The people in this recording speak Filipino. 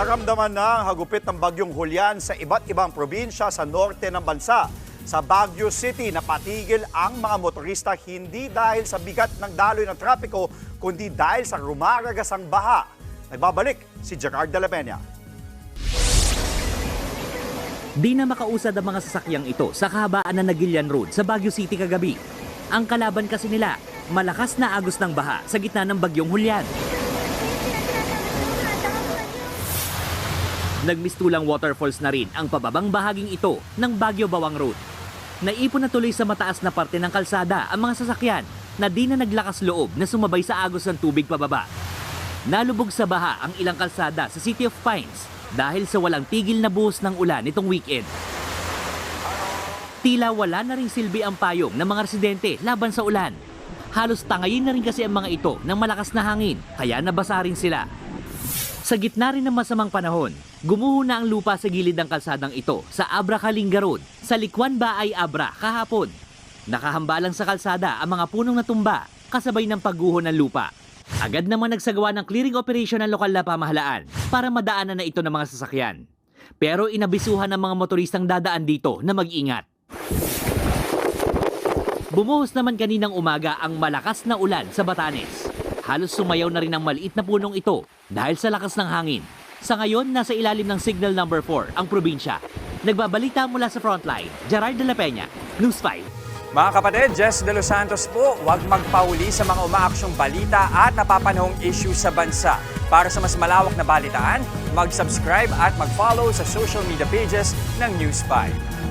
Naramdaman na ang hagupit ng bagyong Hulyan sa iba't ibang probinsya sa norte ng bansa. Sa Baguio City, napatigil ang mga motorista hindi dahil sa bigat ng daloy ng trapiko, kundi dahil sa rumaragasang baha. Nagbabalik si Gerard de la Peña. Di na makausad ang mga sasakyang ito sa kahabaan ng Nagilian Road sa Baguio City kagabi. Ang kalaban kasi nila, malakas na agos ng baha sa gitna ng bagyong Hulyan. Nagmistulang waterfalls na rin ang pababang bahaging ito ng Baguio Bawang Road. Naipon na tuloy sa mataas na parte ng kalsada ang mga sasakyan na di na naglakas loob na sumabay sa agos ng tubig pababa. Nalubog sa baha ang ilang kalsada sa City of Pines dahil sa walang tigil na buhos ng ulan itong weekend. Tila wala na ring silbi ang payong ng mga residente laban sa ulan. Halos tangayin na rin kasi ang mga ito ng malakas na hangin, kaya nabasa rin sila. Sa gitna rin ng masamang panahon, gumuho na ang lupa sa gilid ng kalsadang ito sa Abra Kalinga Road, sa Likwan Baay Abra kahapon. Nakahambalang sa kalsada ang mga punong natumba kasabay ng pagguho ng lupa. Agad naman nagsagawa ng clearing operation ng lokal na pamahalaan para madaanan na ito ng mga sasakyan. Pero inabisuhan ng mga motoristang dadaan dito na mag-ingat. Bumuhos naman kaninang umaga ang malakas na ulan sa Batanes. Halos sumayaw na rin ang maliit na punong ito dahil sa lakas ng hangin. Sa ngayon, nasa ilalim ng signal number 4 ang probinsya. Nagbabalita mula sa frontline, Gerard de la Peña, News 5. Mga kapatid, Jess De Los Santos po, huwag magpauli sa mga umaaksyong balita at napapanahong issue sa bansa. Para sa mas malawak na balitaan, mag-subscribe at mag-follow sa social media pages ng News 5.